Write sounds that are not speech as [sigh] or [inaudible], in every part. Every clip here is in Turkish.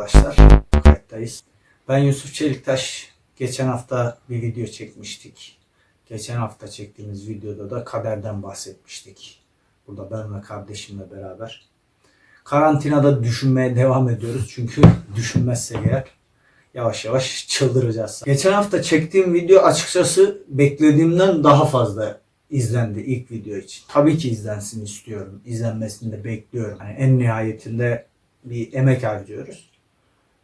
arkadaşlar. Kayıttayız. Ben Yusuf Çeliktaş. Geçen hafta bir video çekmiştik. Geçen hafta çektiğimiz videoda da kaderden bahsetmiştik. Burada ben ve kardeşimle beraber. Karantinada düşünmeye devam ediyoruz. Çünkü düşünmezsek eğer yavaş yavaş çıldıracağız. Geçen hafta çektiğim video açıkçası beklediğimden daha fazla izlendi ilk video için. Tabii ki izlensin istiyorum. İzlenmesini de bekliyorum. Yani en nihayetinde bir emek harcıyoruz.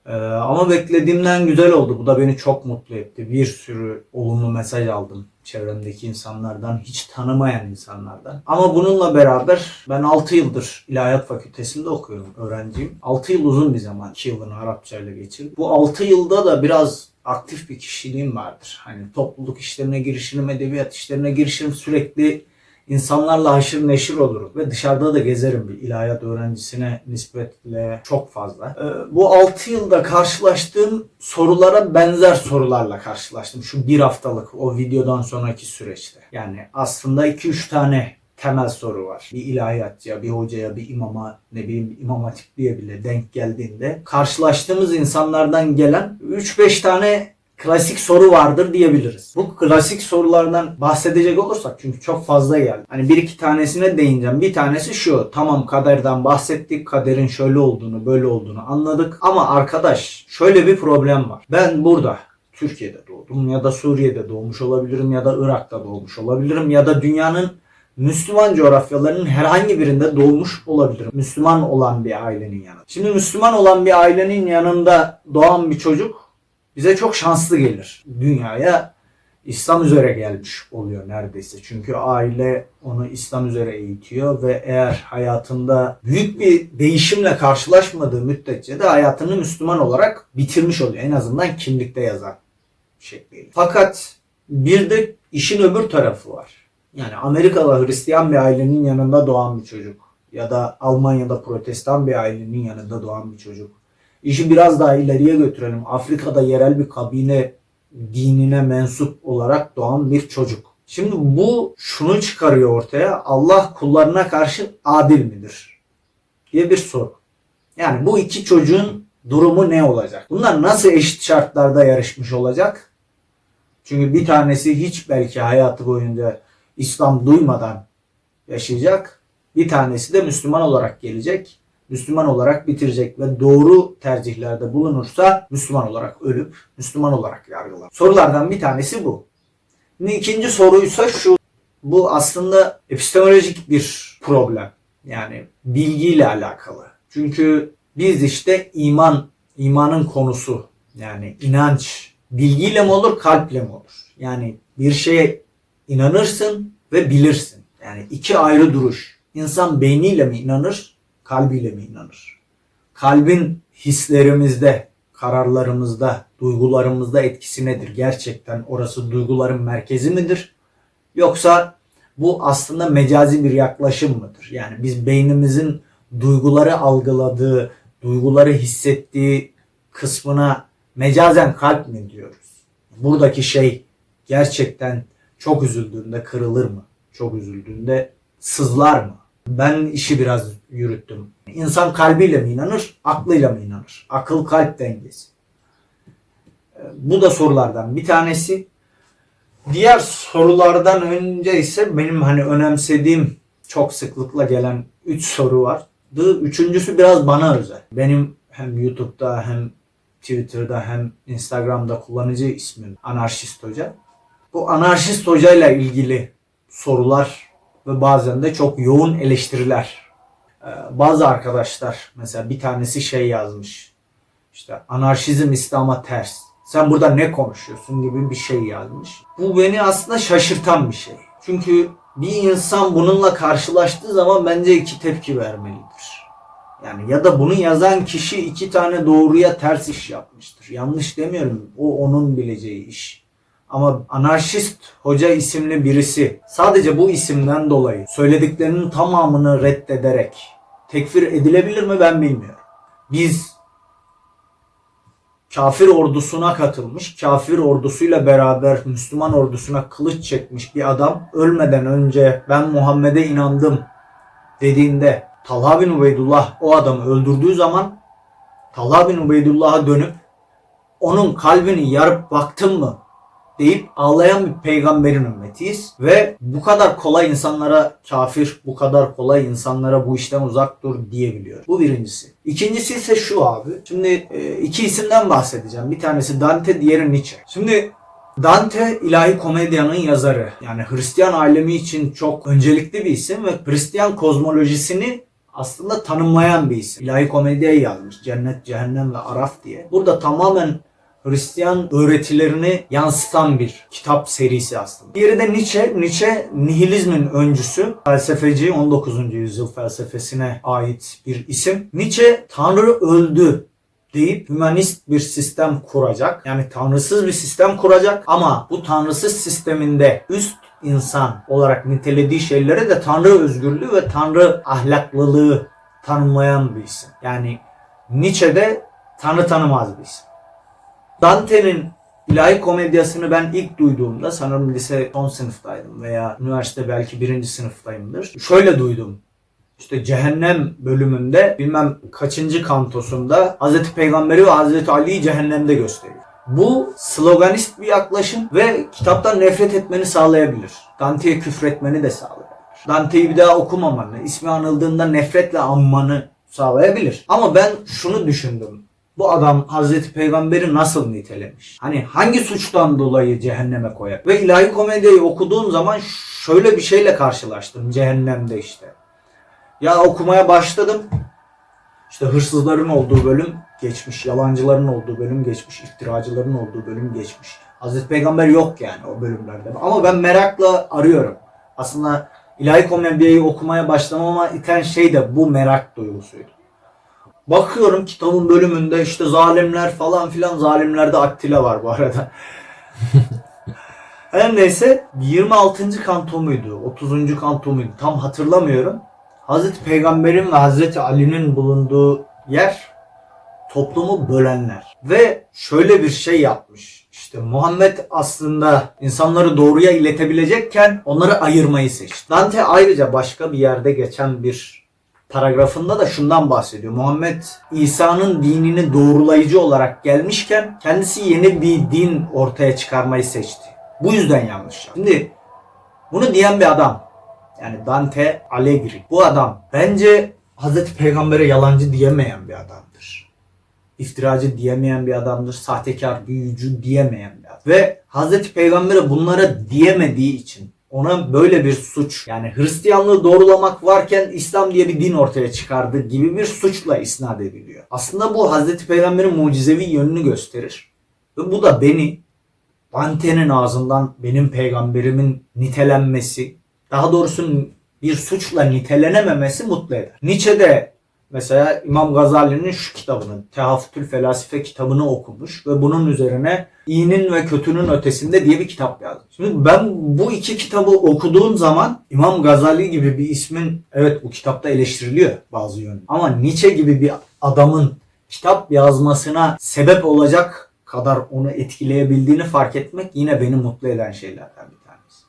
Ee, ama beklediğimden güzel oldu. Bu da beni çok mutlu etti. Bir sürü olumlu mesaj aldım çevremdeki insanlardan, hiç tanımayan insanlardan. Ama bununla beraber ben 6 yıldır İlahiyat Fakültesinde okuyorum, öğrenciyim. 6 yıl uzun bir zaman, 2 yılını Arapça ile geçirdim. Bu 6 yılda da biraz aktif bir kişiliğim vardır. Hani topluluk işlerine girişirim, edebiyat işlerine girişirim, sürekli insanlarla haşır neşir olurum ve dışarıda da gezerim bir ilahiyat öğrencisine nispetle çok fazla. Ee, bu 6 yılda karşılaştığım sorulara benzer sorularla karşılaştım. Şu bir haftalık o videodan sonraki süreçte. Yani aslında 2-3 tane temel soru var. Bir ilahiyatçıya, bir hocaya, bir imama, ne bileyim imam hatipliğe bile denk geldiğinde karşılaştığımız insanlardan gelen 3-5 tane klasik soru vardır diyebiliriz. Bu klasik sorulardan bahsedecek olursak çünkü çok fazla geldi. Hani bir iki tanesine değineceğim. Bir tanesi şu. Tamam kaderden bahsettik. Kaderin şöyle olduğunu, böyle olduğunu anladık. Ama arkadaş şöyle bir problem var. Ben burada Türkiye'de doğdum ya da Suriye'de doğmuş olabilirim ya da Irak'ta doğmuş olabilirim ya da dünyanın Müslüman coğrafyalarının herhangi birinde doğmuş olabilirim. Müslüman olan bir ailenin yanında. Şimdi Müslüman olan bir ailenin yanında doğan bir çocuk bize çok şanslı gelir. Dünyaya İslam üzere gelmiş oluyor neredeyse. Çünkü aile onu İslam üzere eğitiyor ve eğer hayatında büyük bir değişimle karşılaşmadığı müddetçe de hayatını Müslüman olarak bitirmiş oluyor. En azından kimlikte yazar şekliyle. Fakat bir de işin öbür tarafı var. Yani Amerikalı Hristiyan bir ailenin yanında doğan bir çocuk ya da Almanya'da protestan bir ailenin yanında doğan bir çocuk. İşi biraz daha ileriye götürelim. Afrika'da yerel bir kabine dinine mensup olarak doğan bir çocuk. Şimdi bu şunu çıkarıyor ortaya. Allah kullarına karşı adil midir? diye bir soru. Yani bu iki çocuğun durumu ne olacak? Bunlar nasıl eşit şartlarda yarışmış olacak? Çünkü bir tanesi hiç belki hayatı boyunca İslam duymadan yaşayacak. Bir tanesi de Müslüman olarak gelecek. Müslüman olarak bitirecek ve doğru tercihlerde bulunursa Müslüman olarak ölüp Müslüman olarak yargılanır. Sorulardan bir tanesi bu. Şimdi ikinci soruysa şu. Bu aslında epistemolojik bir problem. Yani bilgiyle alakalı. Çünkü biz işte iman, imanın konusu yani inanç bilgiyle mi olur, kalple mi olur? Yani bir şeye inanırsın ve bilirsin. Yani iki ayrı duruş. İnsan beyniyle mi inanır, kalbiyle mi inanır? Kalbin hislerimizde, kararlarımızda, duygularımızda etkisi nedir? Gerçekten orası duyguların merkezi midir? Yoksa bu aslında mecazi bir yaklaşım mıdır? Yani biz beynimizin duyguları algıladığı, duyguları hissettiği kısmına mecazen kalp mi diyoruz? Buradaki şey gerçekten çok üzüldüğünde kırılır mı? Çok üzüldüğünde sızlar mı? Ben işi biraz yürüttüm. İnsan kalbiyle mi inanır, aklıyla mı inanır? Akıl kalp dengesi. Bu da sorulardan bir tanesi. Diğer sorulardan önce ise benim hani önemsediğim çok sıklıkla gelen 3 soru var. Üçüncüsü biraz bana özel. Benim hem YouTube'da hem Twitter'da hem Instagram'da kullanıcı ismim Anarşist Hoca. Bu Anarşist Hoca ile ilgili sorular ve bazen de çok yoğun eleştiriler. Ee, bazı arkadaşlar mesela bir tanesi şey yazmış. İşte anarşizm İslam'a ters. Sen burada ne konuşuyorsun gibi bir şey yazmış. Bu beni aslında şaşırtan bir şey. Çünkü bir insan bununla karşılaştığı zaman bence iki tepki vermelidir. Yani ya da bunu yazan kişi iki tane doğruya ters iş yapmıştır. Yanlış demiyorum. O onun bileceği iş. Ama anarşist hoca isimli birisi sadece bu isimden dolayı söylediklerinin tamamını reddederek tekfir edilebilir mi ben bilmiyorum. Biz kafir ordusuna katılmış, kafir ordusuyla beraber Müslüman ordusuna kılıç çekmiş bir adam ölmeden önce ben Muhammed'e inandım dediğinde Talha bin Ubeydullah o adamı öldürdüğü zaman Talha bin Ubeydullah'a dönüp onun kalbini yarıp baktın mı deyip ağlayan bir peygamberin ümmetiyiz. Ve bu kadar kolay insanlara kafir, bu kadar kolay insanlara bu işten uzak dur diyebiliyor. Bu birincisi. İkincisi ise şu abi. Şimdi e, iki isimden bahsedeceğim. Bir tanesi Dante, diğeri Nietzsche. Şimdi Dante ilahi komedyanın yazarı. Yani Hristiyan alemi için çok öncelikli bir isim ve Hristiyan kozmolojisini aslında tanımlayan bir isim. İlahi komedyayı yazmış. Cennet, cehennem ve araf diye. Burada tamamen Hristiyan öğretilerini yansıtan bir kitap serisi aslında. Diğeri de Nietzsche. Nietzsche nihilizmin öncüsü. Felsefeci 19. yüzyıl felsefesine ait bir isim. Nietzsche Tanrı öldü deyip hümanist bir sistem kuracak. Yani tanrısız bir sistem kuracak ama bu tanrısız sisteminde üst insan olarak nitelediği şeylere de tanrı özgürlüğü ve tanrı ahlaklılığı tanımlayan bir isim. Yani Nietzsche de tanrı tanımaz bir isim. Dante'nin ilahi komedyasını ben ilk duyduğumda sanırım lise son sınıftaydım veya üniversite belki birinci sınıftayımdır. Şöyle duydum. İşte cehennem bölümünde bilmem kaçıncı kantosunda Hazreti Peygamberi ve Hazreti Ali'yi cehennemde gösteriyor. Bu sloganist bir yaklaşım ve kitaptan nefret etmeni sağlayabilir. Dante'ye küfretmeni de sağlayabilir. Dante'yi bir daha okumamanı, ismi anıldığında nefretle anmanı sağlayabilir. Ama ben şunu düşündüm. Bu adam Hazreti Peygamber'i nasıl nitelemiş? Hani hangi suçtan dolayı cehenneme koyar? Ve ilahi komedyayı okuduğum zaman şöyle bir şeyle karşılaştım cehennemde işte. Ya okumaya başladım. İşte hırsızların olduğu bölüm geçmiş, yalancıların olduğu bölüm geçmiş, iftiracıların olduğu bölüm geçmiş. Hazreti Peygamber yok yani o bölümlerde. Ama ben merakla arıyorum. Aslında ilahi komedyayı okumaya başlamama iten şey de bu merak duygusuydu. Bakıyorum kitabın bölümünde işte zalimler falan filan zalimlerde Attila var bu arada. [laughs] Her neyse 26. kanto muydu? 30. kanto muydu? Tam hatırlamıyorum. Hazreti Peygamber'in ve Hazreti Ali'nin bulunduğu yer toplumu bölenler. Ve şöyle bir şey yapmış. İşte Muhammed aslında insanları doğruya iletebilecekken onları ayırmayı seçti. Dante ayrıca başka bir yerde geçen bir paragrafında da şundan bahsediyor. Muhammed İsa'nın dinini doğrulayıcı olarak gelmişken kendisi yeni bir din ortaya çıkarmayı seçti. Bu yüzden yanlış. Şimdi bunu diyen bir adam yani Dante Alighieri. Bu adam bence Hazreti Peygamber'e yalancı diyemeyen bir adamdır. İftiracı diyemeyen bir adamdır. Sahtekar, büyücü diyemeyen bir adam. Ve Hazreti Peygamber'e bunlara diyemediği için ona böyle bir suç yani Hristiyanlığı doğrulamak varken İslam diye bir din ortaya çıkardı gibi bir suçla isnat ediliyor. Aslında bu Hazreti Peygamber'in mucizevi yönünü gösterir. Ve bu da beni Dante'nin ağzından benim peygamberimin nitelenmesi, daha doğrusu bir suçla nitelenememesi mutlu eder. Nietzsche de mesela İmam Gazali'nin şu kitabını, Tehafütül Felasife kitabını okumuş ve bunun üzerine iyinin ve kötünün ötesinde diye bir kitap yazmış. Şimdi ben bu iki kitabı okuduğum zaman İmam Gazali gibi bir ismin evet bu kitapta eleştiriliyor bazı yönü. Ama Nietzsche gibi bir adamın kitap yazmasına sebep olacak kadar onu etkileyebildiğini fark etmek yine beni mutlu eden şeylerden bir tanesi.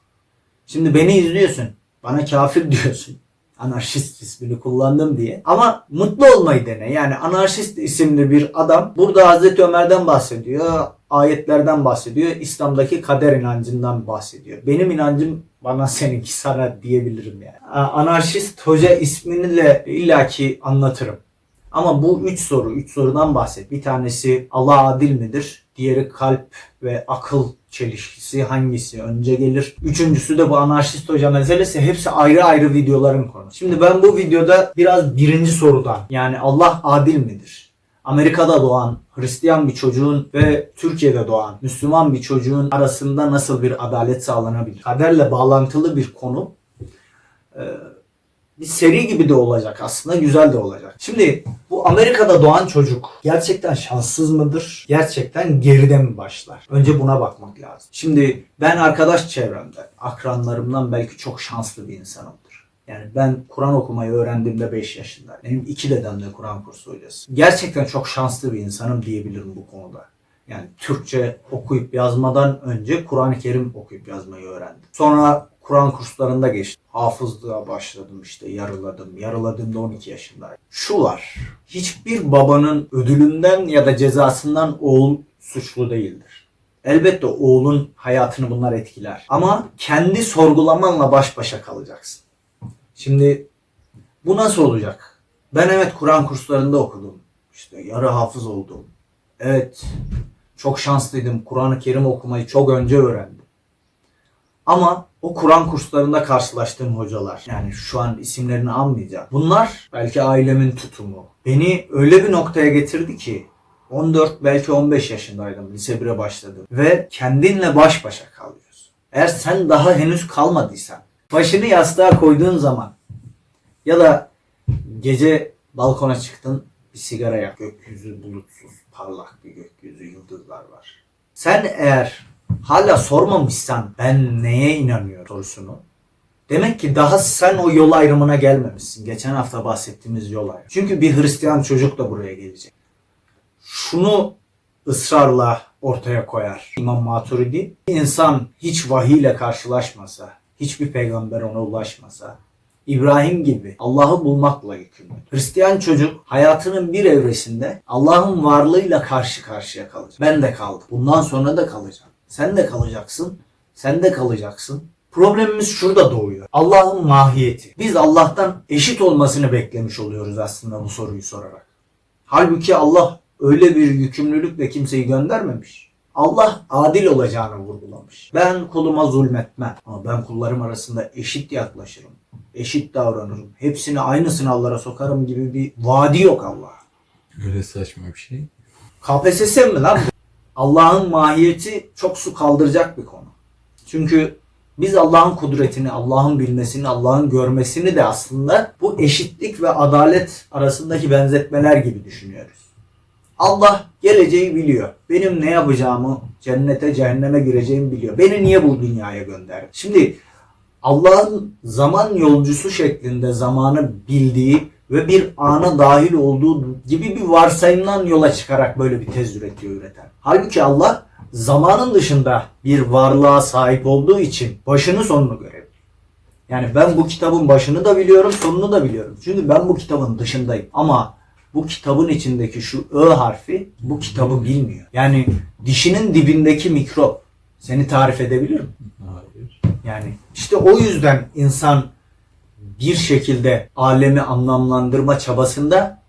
Şimdi beni izliyorsun. Bana kafir [laughs] diyorsun. Anarşist ismini kullandım diye. Ama mutlu olmayı dene. Yani anarşist isimli bir adam burada Hazreti Ömer'den bahsediyor. Ayetlerden bahsediyor. İslam'daki kader inancından bahsediyor. Benim inancım bana seninki sana diyebilirim yani. Anarşist hoca ismini de illaki anlatırım. Ama bu üç soru, üç sorudan bahset. Bir tanesi Allah adil midir? Diğeri kalp ve akıl çelişkisi hangisi önce gelir? Üçüncüsü de bu anarşist hoca meselesi. Hepsi ayrı ayrı videoların konusu. Şimdi ben bu videoda biraz birinci sorudan yani Allah adil midir? Amerika'da doğan Hristiyan bir çocuğun ve Türkiye'de doğan Müslüman bir çocuğun arasında nasıl bir adalet sağlanabilir? Kaderle bağlantılı bir konu. Ee, bir seri gibi de olacak aslında güzel de olacak. Şimdi bu Amerika'da doğan çocuk gerçekten şanssız mıdır? Gerçekten geride mi başlar? Önce buna bakmak lazım. Şimdi ben arkadaş çevremde, akranlarımdan belki çok şanslı bir insanımdır. Yani ben Kur'an okumayı öğrendiğimde 5 yaşında. Benim iki dedem de Kur'an kursu hocası. Gerçekten çok şanslı bir insanım diyebilirim bu konuda. Yani Türkçe okuyup yazmadan önce Kur'an-ı Kerim okuyup yazmayı öğrendim. Sonra Kur'an kurslarında geçtim. Hafızlığa başladım işte yarıladım. Yarıladığımda 12 yaşındaydım. Şu var. Hiçbir babanın ödülünden ya da cezasından oğul suçlu değildir. Elbette oğlun hayatını bunlar etkiler. Ama kendi sorgulamanla baş başa kalacaksın. Şimdi bu nasıl olacak? Ben evet Kur'an kurslarında okudum. İşte yarı hafız oldum. Evet çok şanslıydım. Kur'an-ı Kerim okumayı çok önce öğrendim. Ama o Kur'an kurslarında karşılaştığım hocalar yani şu an isimlerini anmayacağım. Bunlar belki ailemin tutumu. Beni öyle bir noktaya getirdi ki 14 belki 15 yaşındaydım. Lise 1'e başladım. Ve kendinle baş başa kalıyorsun. Eğer sen daha henüz kalmadıysan başını yastığa koyduğun zaman ya da gece balkona çıktın bir sigara yak. Gökyüzü bulutsuz, parlak bir gökyüzü, yıldızlar var. Sen eğer hala sormamışsan ben neye inanıyorum sorusunu. Demek ki daha sen o yol ayrımına gelmemişsin. Geçen hafta bahsettiğimiz yol ayrımı. Çünkü bir Hristiyan çocuk da buraya gelecek. Şunu ısrarla ortaya koyar İmam Maturidi. Bir insan hiç vahiy ile karşılaşmasa, hiçbir peygamber ona ulaşmasa, İbrahim gibi Allah'ı bulmakla yükümlü. Hristiyan çocuk hayatının bir evresinde Allah'ın varlığıyla karşı karşıya kalacak. Ben de kaldım. Bundan sonra da kalacağım. Sen de kalacaksın. Sen de kalacaksın. Problemimiz şurada doğuyor. Allah'ın mahiyeti. Biz Allah'tan eşit olmasını beklemiş oluyoruz aslında bu soruyu sorarak. Halbuki Allah öyle bir yükümlülükle kimseyi göndermemiş. Allah adil olacağını vurgulamış. Ben kuluma zulmetmem ama ben kullarım arasında eşit yaklaşırım. Eşit davranırım. Hepsini aynı sınavlara sokarım gibi bir vaadi yok Allah'a. Öyle saçma bir şey. KPSS mi lan? bu? Allah'ın mahiyeti çok su kaldıracak bir konu. Çünkü biz Allah'ın kudretini, Allah'ın bilmesini, Allah'ın görmesini de aslında bu eşitlik ve adalet arasındaki benzetmeler gibi düşünüyoruz. Allah geleceği biliyor. Benim ne yapacağımı, cennete, cehenneme gireceğimi biliyor. Beni niye bu dünyaya gönderdi? Şimdi Allah'ın zaman yolcusu şeklinde zamanı bildiği ve bir ana dahil olduğu gibi bir varsayımdan yola çıkarak böyle bir tez üretiyor üreten. Halbuki Allah zamanın dışında bir varlığa sahip olduğu için başını sonunu görebiliyor. Yani ben bu kitabın başını da biliyorum, sonunu da biliyorum. Çünkü ben bu kitabın dışındayım. Ama bu kitabın içindeki şu Ö harfi bu kitabı bilmiyor. Yani dişinin dibindeki mikrop seni tarif edebilir mi? Hayır. Yani işte o yüzden insan bir şekilde alemi anlamlandırma çabasında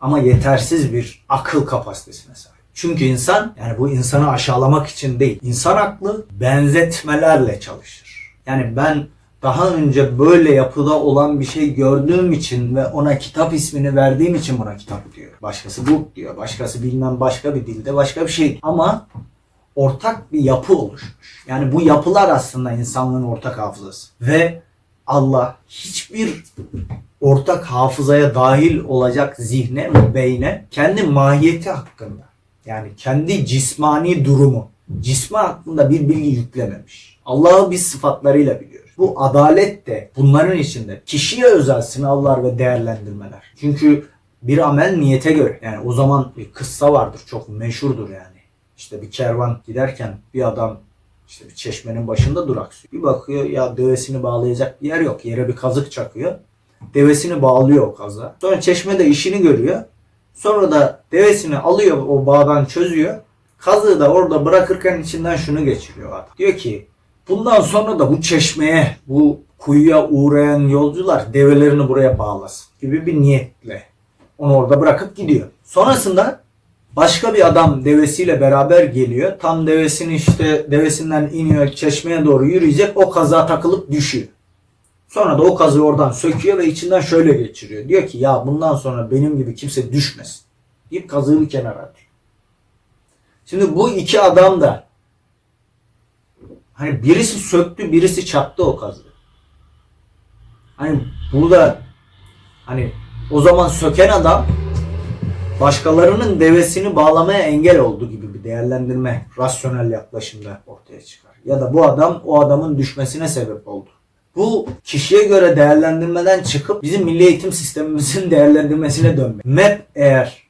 ama yetersiz bir akıl kapasitesine sahip. Çünkü insan yani bu insanı aşağılamak için değil. İnsan aklı benzetmelerle çalışır. Yani ben daha önce böyle yapıda olan bir şey gördüğüm için ve ona kitap ismini verdiğim için buna kitap diyor. Başkası book diyor. Başkası bilmem başka bir dilde başka bir şey. Ama ortak bir yapı oluşmuş. Yani bu yapılar aslında insanlığın ortak hafızası. Ve Allah hiçbir ortak hafızaya dahil olacak zihne beyne kendi mahiyeti hakkında yani kendi cismani durumu cismi hakkında bir bilgi yüklememiş. Allah'ı biz sıfatlarıyla biliyoruz. Bu adalet de bunların içinde kişiye özel sınavlar ve değerlendirmeler. Çünkü bir amel niyete göre. Yani o zaman bir kıssa vardır çok meşhurdur yani. İşte bir kervan giderken bir adam işte bir çeşmenin başında duraksıyor. Bir bakıyor ya devesini bağlayacak bir yer yok. Yere bir kazık çakıyor. Devesini bağlıyor o kaza. Sonra çeşmede işini görüyor. Sonra da devesini alıyor o bağdan çözüyor. Kazığı da orada bırakırken içinden şunu geçiriyor adam. Diyor ki bundan sonra da bu çeşmeye, bu kuyuya uğrayan yolcular develerini buraya bağlasın gibi bir niyetle onu orada bırakıp gidiyor. Sonrasında başka bir adam devesiyle beraber geliyor. Tam devesini işte devesinden iniyor çeşmeye doğru yürüyecek. O kaza takılıp düşüyor. Sonra da o kazığı oradan söküyor ve içinden şöyle geçiriyor. Diyor ki ya bundan sonra benim gibi kimse düşmesin. Deyip kazığı kenara atıyor. Şimdi bu iki adam da hani birisi söktü birisi çaktı o kazığı. Hani burada hani o zaman söken adam başkalarının devesini bağlamaya engel oldu gibi bir değerlendirme rasyonel yaklaşımda ortaya çıkar. Ya da bu adam o adamın düşmesine sebep oldu. Bu kişiye göre değerlendirmeden çıkıp bizim milli eğitim sistemimizin [laughs] değerlendirmesine dönmek. MEP eğer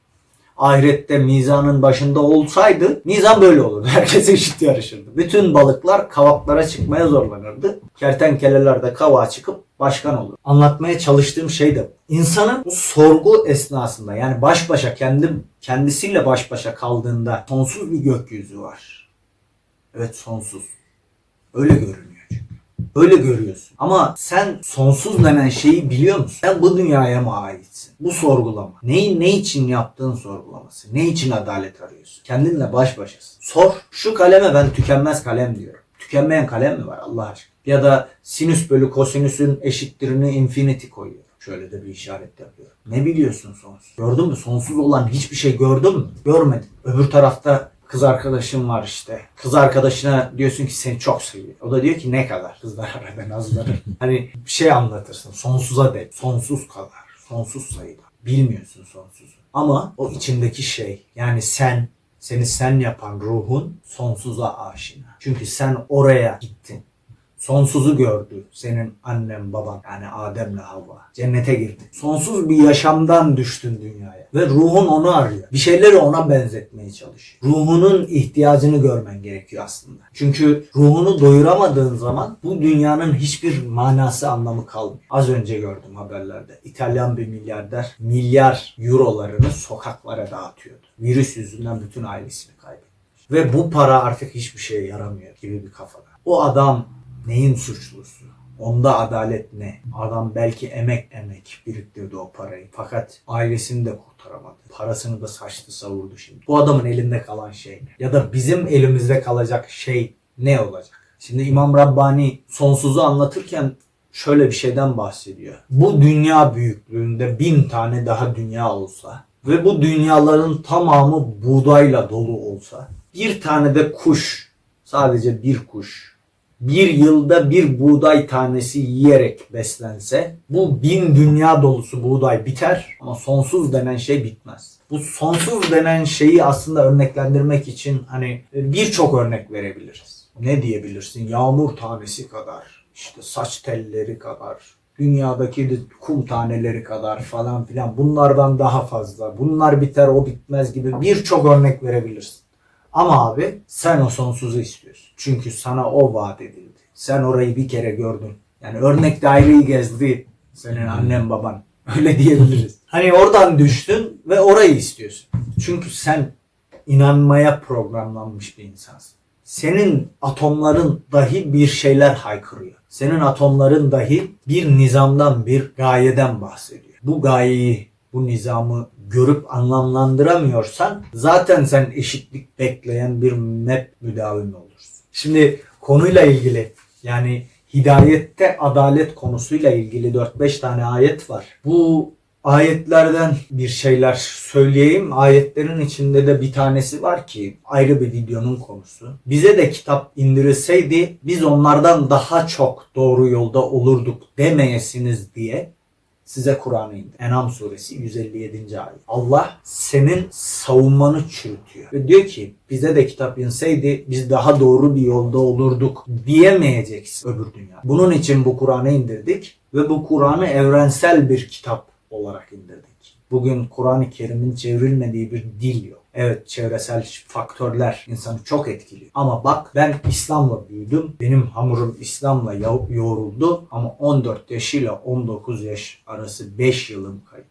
ahirette mizanın başında olsaydı mizan böyle olurdu. [laughs] Herkes eşit yarışırdı. Bütün balıklar kavaklara çıkmaya zorlanırdı. Kertenkeleler de kavağa çıkıp başkan olur. Anlatmaya çalıştığım şey de insanın bu sorgu esnasında yani baş başa kendi kendisiyle baş başa kaldığında sonsuz bir gökyüzü var. Evet sonsuz. Öyle görünüyor çünkü. Öyle görüyorsun. Ama sen sonsuz denen şeyi biliyor musun? Sen bu dünyaya mı aitsin? Bu sorgulama. Neyi ne için yaptığın sorgulaması. Ne için adalet arıyorsun? Kendinle baş başasın. Sor. Şu kaleme ben tükenmez kalem diyorum. Tükenmeyen kalem mi var Allah aşkına? Ya da sinüs bölü kosinüsün eşittirini infinity koyuyor. Şöyle de bir işaret yapıyorum. Ne biliyorsun sonsuz? Gördün mü? Sonsuz olan hiçbir şey gördün mü? Görmedin. Öbür tarafta kız arkadaşın var işte. Kız arkadaşına diyorsun ki seni çok seviyor. O da diyor ki ne kadar? Kızlar arada nazları. [laughs] hani bir şey anlatırsın. Sonsuza dek. Sonsuz kadar. Sonsuz sayıda. Bilmiyorsun sonsuzu. Ama o içindeki şey yani sen seni sen yapan ruhun sonsuza aşina. Çünkü sen oraya gittin. Sonsuzu gördü senin annen baban yani Adem'le Havva. Cennete girdi. Sonsuz bir yaşamdan düştün dünyaya. Ve ruhun onu arıyor. Bir şeyleri ona benzetmeye çalışıyor. Ruhunun ihtiyacını görmen gerekiyor aslında. Çünkü ruhunu doyuramadığın zaman bu dünyanın hiçbir manası anlamı kalmıyor. Az önce gördüm haberlerde. İtalyan bir milyarder milyar eurolarını sokaklara dağıtıyordu. Virüs yüzünden bütün ailesini kaybetmiş. Ve bu para artık hiçbir şeye yaramıyor gibi bir kafada. O adam neyin suçlusu? Onda adalet ne? Adam belki emek emek biriktirdi o parayı. Fakat ailesini de kurtaramadı. Parasını da saçtı savurdu şimdi. Bu adamın elinde kalan şey ne? Ya da bizim elimizde kalacak şey ne olacak? Şimdi İmam Rabbani sonsuzu anlatırken şöyle bir şeyden bahsediyor. Bu dünya büyüklüğünde bin tane daha dünya olsa ve bu dünyaların tamamı buğdayla dolu olsa bir tane de kuş sadece bir kuş bir yılda bir buğday tanesi yiyerek beslense bu bin dünya dolusu buğday biter ama sonsuz denen şey bitmez. Bu sonsuz denen şeyi aslında örneklendirmek için hani birçok örnek verebiliriz. Ne diyebilirsin? Yağmur tanesi kadar, işte saç telleri kadar, dünyadaki kum taneleri kadar falan filan bunlardan daha fazla. Bunlar biter o bitmez gibi birçok örnek verebilirsin. Ama abi sen o sonsuzu istiyorsun. Çünkü sana o vaat edildi. Sen orayı bir kere gördün. Yani örnek daireyi gezdi senin annen baban. [laughs] Öyle diyebiliriz. Hani oradan düştün ve orayı istiyorsun. Çünkü sen inanmaya programlanmış bir insansın. Senin atomların dahi bir şeyler haykırıyor. Senin atomların dahi bir nizamdan, bir gayeden bahsediyor. Bu gayeyi, bu nizamı görüp anlamlandıramıyorsan zaten sen eşitlik bekleyen bir mep müdavimi olursun. Şimdi konuyla ilgili yani hidayette adalet konusuyla ilgili 4-5 tane ayet var. Bu ayetlerden bir şeyler söyleyeyim. Ayetlerin içinde de bir tanesi var ki ayrı bir videonun konusu. Bize de kitap indirilseydi biz onlardan daha çok doğru yolda olurduk demeyesiniz diye size Kur'an'ı indir. Enam suresi 157. ayet. Allah senin savunmanı çürütüyor. Ve diyor ki bize de kitap inseydi biz daha doğru bir yolda olurduk diyemeyeceksin öbür dünya. Bunun için bu Kur'an'ı indirdik ve bu Kur'an'ı evrensel bir kitap olarak indirdik. Bugün Kur'an-ı Kerim'in çevrilmediği bir dil yok. Evet çevresel faktörler insanı çok etkiliyor. Ama bak ben İslam'la büyüdüm. Benim hamurum İslam'la yoğruldu. Ama 14 yaşıyla 19 yaş arası 5 yılım kayıp.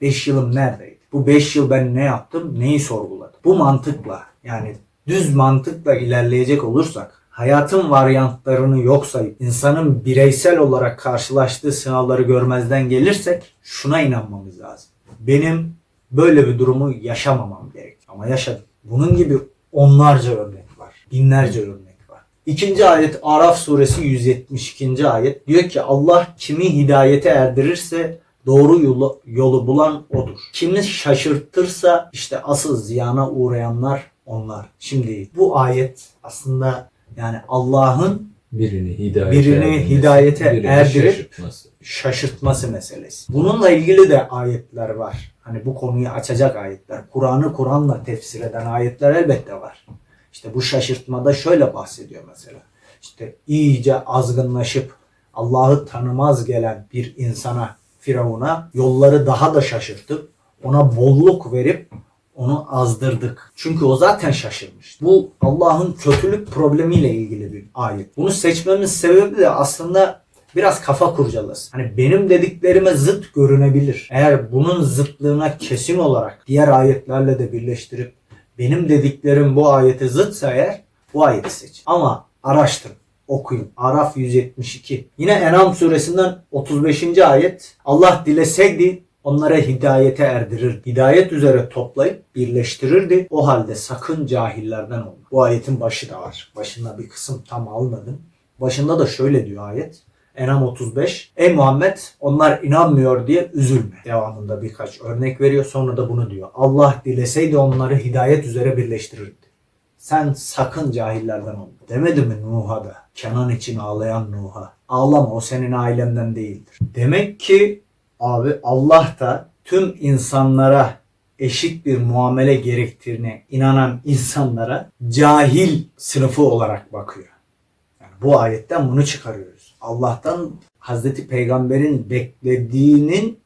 5 yılım neredeydi? Bu 5 yıl ben ne yaptım? Neyi sorguladım? Bu mantıkla yani düz mantıkla ilerleyecek olursak hayatın varyantlarını yok sayıp insanın bireysel olarak karşılaştığı sınavları görmezden gelirsek şuna inanmamız lazım. Benim böyle bir durumu yaşamamam gerek. Ama yaşadım. Bunun gibi onlarca örnek var. Binlerce örnek var. İkinci ayet Araf suresi 172. ayet diyor ki Allah kimi hidayete erdirirse doğru yolu, yolu bulan odur. Kimi şaşırtırsa işte asıl ziyana uğrayanlar onlar. Şimdi bu ayet aslında yani Allah'ın birini hidayete, birini erdirmesi, hidayete birini erdirip şaşırtması. şaşırtması meselesi. Bununla ilgili de ayetler var. Hani bu konuyu açacak ayetler. Kur'an'ı Kur'an'la tefsir eden ayetler elbette var. İşte bu şaşırtmada şöyle bahsediyor mesela. İşte iyice azgınlaşıp Allah'ı tanımaz gelen bir insana, Firavun'a yolları daha da şaşırtıp ona bolluk verip Onu azdırdık. Çünkü o zaten şaşırmış. Bu Allah'ın kötülük problemiyle ilgili bir ayet. Bunu seçmemin sebebi de aslında biraz kafa kurcalası. Hani benim dediklerime zıt görünebilir. Eğer bunun zıtlığına kesin olarak diğer ayetlerle de birleştirip benim dediklerim bu ayete zıtsa eğer bu ayeti seç. Ama araştırın okuyun. Araf 172. Yine Enam suresinden 35. ayet. Allah dileseydi onlara hidayete erdirir. Hidayet üzere toplayıp birleştirirdi. O halde sakın cahillerden olma. Bu ayetin başı da var. Başında bir kısım tam almadım. Başında da şöyle diyor ayet. Enam 35. Ey Muhammed onlar inanmıyor diye üzülme. Devamında birkaç örnek veriyor. Sonra da bunu diyor. Allah dileseydi onları hidayet üzere birleştirirdi. Sen sakın cahillerden olma. Demedi mi Nuh'a da? Kenan için ağlayan Nuh'a. Ağlama o senin ailenden değildir. Demek ki abi Allah da tüm insanlara eşit bir muamele gerektiğine inanan insanlara cahil sınıfı olarak bakıyor. Yani bu ayetten bunu çıkarıyoruz. Allah'tan Hazreti Peygamber'in beklediğinin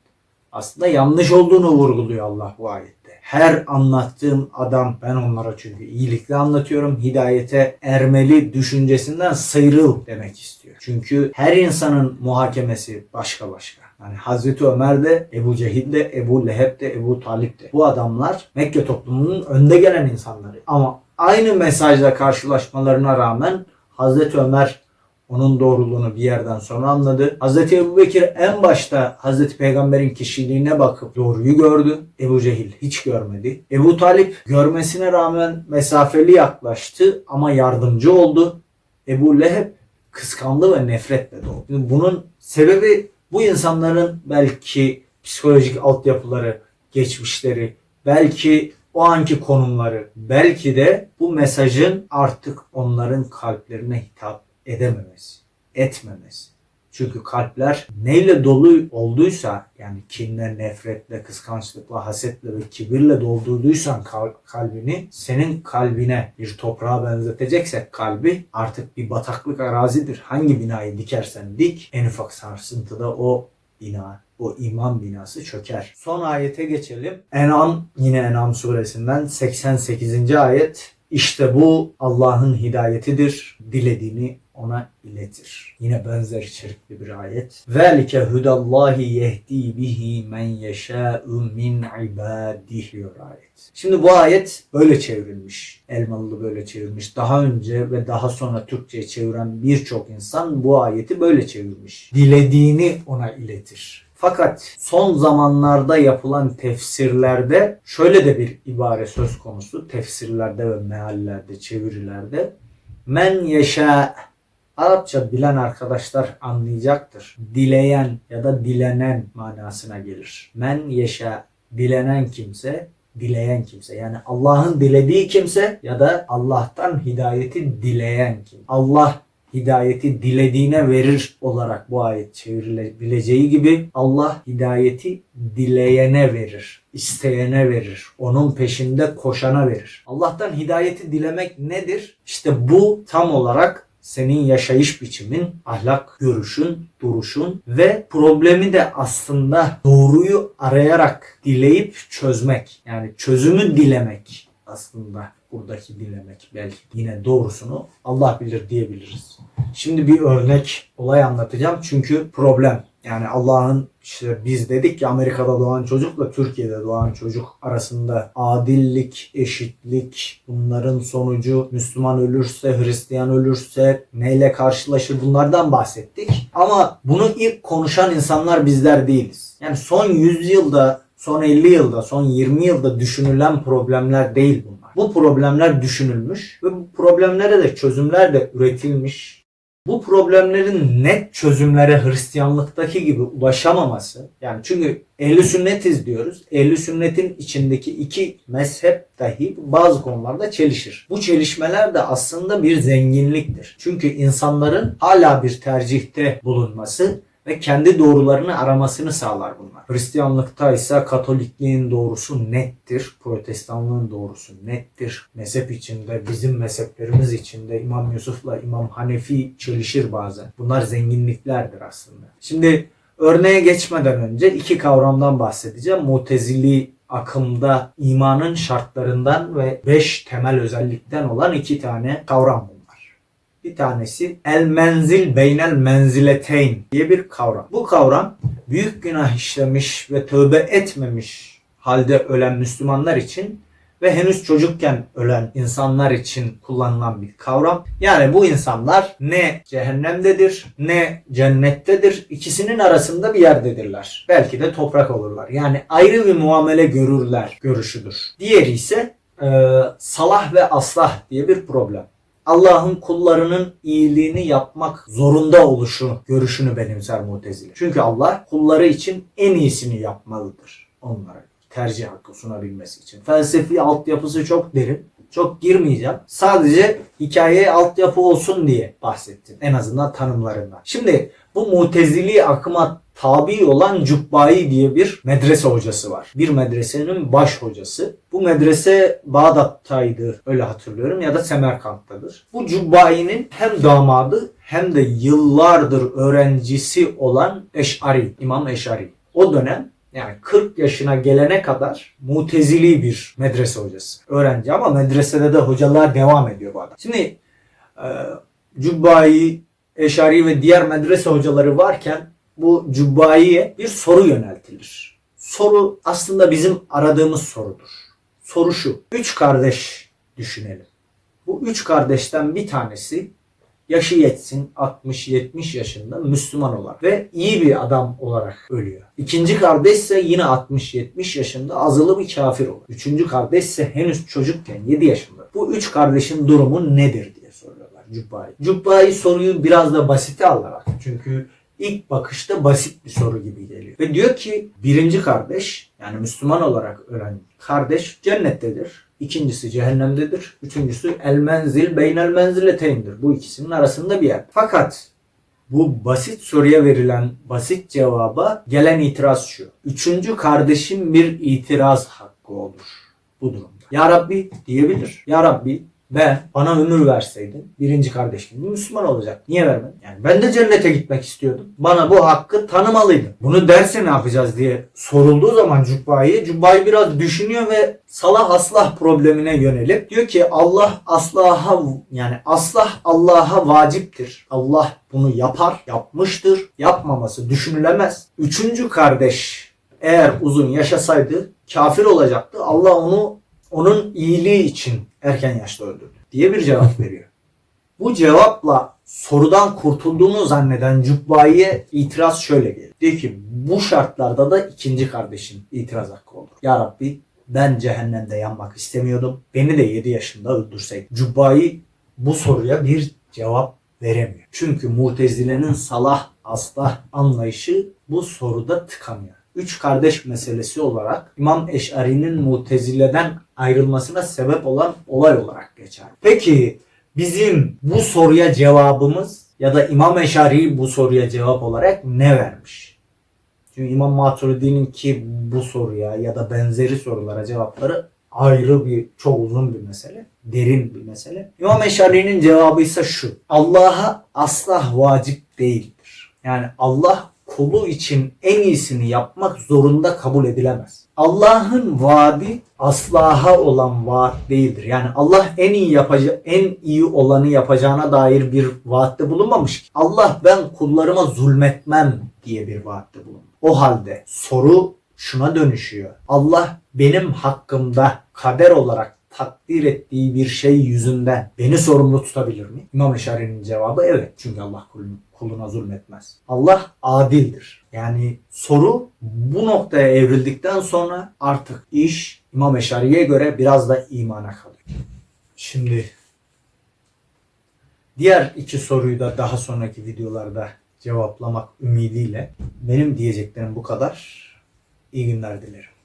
aslında yanlış olduğunu vurguluyor Allah bu ayette. Her anlattığım adam ben onlara çünkü iyilikle anlatıyorum. Hidayete ermeli düşüncesinden sıyrıl demek istiyor. Çünkü her insanın muhakemesi başka başka. Yani Hazreti Ömer de, Ebu Cehil de, Ebu Leheb de, Ebu Talip de. Bu adamlar Mekke toplumunun önde gelen insanları. Ama aynı mesajla karşılaşmalarına rağmen Hazreti Ömer onun doğruluğunu bir yerden sonra anladı. Hazreti Ebu Bekir en başta Hazreti Peygamber'in kişiliğine bakıp doğruyu gördü. Ebu Cehil hiç görmedi. Ebu Talip görmesine rağmen mesafeli yaklaştı ama yardımcı oldu. Ebu Leheb kıskandı ve nefretle. Şimdi bunun sebebi bu insanların belki psikolojik altyapıları, geçmişleri, belki o anki konumları, belki de bu mesajın artık onların kalplerine hitap edememesi, etmemesi. Çünkü kalpler neyle dolu olduysa yani kinle, nefretle, kıskançlıkla, hasetle ve kibirle doldurduysan kal- kalbini senin kalbine bir toprağa benzeteceksek kalbi artık bir bataklık arazidir. Hangi binayı dikersen dik en ufak sarsıntıda o bina, o iman binası çöker. Son ayete geçelim. En'am yine En'am suresinden 88. ayet. İşte bu Allah'ın hidayetidir. Dilediğini ona iletir. Yine benzer içerikli bir ayet. Velike hudallahi yehdi bihi men yeşâ'u min ibadih diyor ayet. Şimdi bu ayet böyle çevrilmiş. Elmalı böyle çevirmiş. Daha önce ve daha sonra Türkçe'ye çeviren birçok insan bu ayeti böyle çevirmiş. Dilediğini ona iletir. Fakat son zamanlarda yapılan tefsirlerde şöyle de bir ibare söz konusu. Tefsirlerde ve meallerde, çevirilerde. Men yeşâ Arapça bilen arkadaşlar anlayacaktır. Dileyen ya da dilenen manasına gelir. Men yeşâ dilenen kimse, dileyen kimse. Yani Allah'ın dilediği kimse ya da Allah'tan hidayeti dileyen kim. Allah hidayeti dilediğine verir olarak bu ayet çevrilebileceği gibi Allah hidayeti dileyene verir, isteyene verir, onun peşinde koşana verir. Allah'tan hidayeti dilemek nedir? İşte bu tam olarak senin yaşayış biçimin, ahlak görüşün, duruşun ve problemi de aslında doğruyu arayarak dileyip çözmek. Yani çözümü dilemek aslında buradaki dilemek belki yine doğrusunu Allah bilir diyebiliriz. Şimdi bir örnek olay anlatacağım çünkü problem. Yani Allah'ın işte biz dedik ki Amerika'da doğan çocukla Türkiye'de doğan çocuk arasında adillik, eşitlik, bunların sonucu Müslüman ölürse, Hristiyan ölürse neyle karşılaşır bunlardan bahsettik. Ama bunu ilk konuşan insanlar bizler değiliz. Yani son 100 yılda, son 50 yılda, son 20 yılda düşünülen problemler değil bunlar. Bu problemler düşünülmüş ve bu problemlere de çözümler de üretilmiş. Bu problemlerin net çözümlere Hristiyanlıktaki gibi ulaşamaması yani çünkü ehli sünnetiz diyoruz. Ehli sünnetin içindeki iki mezhep dahi bazı konularda çelişir. Bu çelişmeler de aslında bir zenginliktir. Çünkü insanların hala bir tercihte bulunması ve kendi doğrularını aramasını sağlar bunlar. Hristiyanlıkta ise Katolikliğin doğrusu nettir. Protestanlığın doğrusu nettir. Mezhep içinde, bizim mezheplerimiz içinde İmam Yusuf'la İmam Hanefi çelişir bazen. Bunlar zenginliklerdir aslında. Şimdi örneğe geçmeden önce iki kavramdan bahsedeceğim. Mutezili akımda imanın şartlarından ve beş temel özellikten olan iki tane kavram bunlar. Bir tanesi el menzil beynel menzileteyn diye bir kavram. Bu kavram büyük günah işlemiş ve tövbe etmemiş halde ölen Müslümanlar için ve henüz çocukken ölen insanlar için kullanılan bir kavram. Yani bu insanlar ne cehennemdedir ne cennettedir. İkisinin arasında bir yerdedirler. Belki de toprak olurlar. Yani ayrı bir muamele görürler görüşüdür. Diğeri ise e, salah ve aslah diye bir problem. Allah'ın kullarının iyiliğini yapmak zorunda oluşu görüşünü benimser Mutezile. Çünkü Allah kulları için en iyisini yapmalıdır onlara tercih hakkı sunabilmesi için. Felsefi altyapısı çok derin. Çok girmeyeceğim. Sadece hikayeye altyapı olsun diye bahsettim. En azından tanımlarından. Şimdi bu mutezili akıma tabi olan Cubbai diye bir medrese hocası var. Bir medresenin baş hocası. Bu medrese Bağdat'taydı öyle hatırlıyorum ya da Semerkant'tadır. Bu Cubbai'nin hem damadı hem de yıllardır öğrencisi olan Eş'ari, İmam Eş'ari. O dönem yani 40 yaşına gelene kadar mutezili bir medrese hocası. Öğrenci ama medresede de hocalığa devam ediyor bu adam. Şimdi e, Cubbai, Eşari ve diğer medrese hocaları varken bu Cubbai'ye bir soru yöneltilir. Soru aslında bizim aradığımız sorudur. Soru şu. Üç kardeş düşünelim. Bu üç kardeşten bir tanesi yaşı yetsin 60-70 yaşında Müslüman olarak ve iyi bir adam olarak ölüyor. İkinci kardeş ise yine 60-70 yaşında azılı bir kafir olur. Üçüncü kardeş ise henüz çocukken 7 yaşında. Bu üç kardeşin durumu nedir diye soruyorlar Cubbai. Cubbai soruyu biraz da basite alarak çünkü ilk bakışta basit bir soru gibi geliyor. Ve diyor ki birinci kardeş yani Müslüman olarak ölen kardeş cennettedir. İkincisi cehennemdedir. Üçüncüsü el menzil beynel menzileteyndir. Bu ikisinin arasında bir yer. Fakat bu basit soruya verilen basit cevaba gelen itiraz şu. Üçüncü kardeşin bir itiraz hakkı olur bu durumda. Ya Rabbi diyebilir. Ya Rabbi ben bana ömür verseydin birinci kardeşim Müslüman olacak. Niye vermedin? Yani ben de cennete gitmek istiyordum. Bana bu hakkı tanımalıydın. Bunu derse ne yapacağız diye sorulduğu zaman Cubbayi, Cubbayi biraz düşünüyor ve salah aslah problemine yönelip diyor ki Allah aslaha yani aslah Allah'a vaciptir. Allah bunu yapar, yapmıştır. Yapmaması düşünülemez. Üçüncü kardeş eğer uzun yaşasaydı kafir olacaktı. Allah onu onun iyiliği için erken yaşta öldürdü diye bir cevap veriyor. Bu cevapla sorudan kurtulduğunu zanneden Cubbayi'ye itiraz şöyle geliyor. Diyor ki bu şartlarda da ikinci kardeşin itiraz hakkı olur. Ya Rabbi ben cehennemde yanmak istemiyordum. Beni de 7 yaşında öldürseydin. Cubbayi bu soruya bir cevap veremiyor. Çünkü Mutezile'nin salah aslah anlayışı bu soruda tıkanıyor üç kardeş meselesi olarak İmam Eş'ari'nin Mutezile'den ayrılmasına sebep olan olay olarak geçer. Peki bizim bu soruya cevabımız ya da İmam Eş'ari bu soruya cevap olarak ne vermiş? Çünkü İmam Maturidi'nin ki bu soruya ya da benzeri sorulara cevapları ayrı bir çok uzun bir mesele. Derin bir mesele. İmam Eş'ari'nin cevabı ise şu. Allah'a asla vacip değildir. Yani Allah kulu için en iyisini yapmak zorunda kabul edilemez. Allah'ın vaadi aslaha olan vaat değildir. Yani Allah en iyi yapacağı, en iyi olanı yapacağına dair bir vaatte bulunmamış ki. Allah ben kullarıma zulmetmem diye bir vaatte bulunmuş. O halde soru şuna dönüşüyor. Allah benim hakkımda kader olarak takdir ettiği bir şey yüzünden beni sorumlu tutabilir mi? İmam Eşari'nin cevabı evet. Çünkü Allah kulunu, kuluna zulmetmez. Allah adildir. Yani soru bu noktaya evrildikten sonra artık iş İmam Eşari'ye göre biraz da imana kalıyor. Şimdi diğer iki soruyu da daha sonraki videolarda cevaplamak ümidiyle benim diyeceklerim bu kadar. İyi günler dilerim.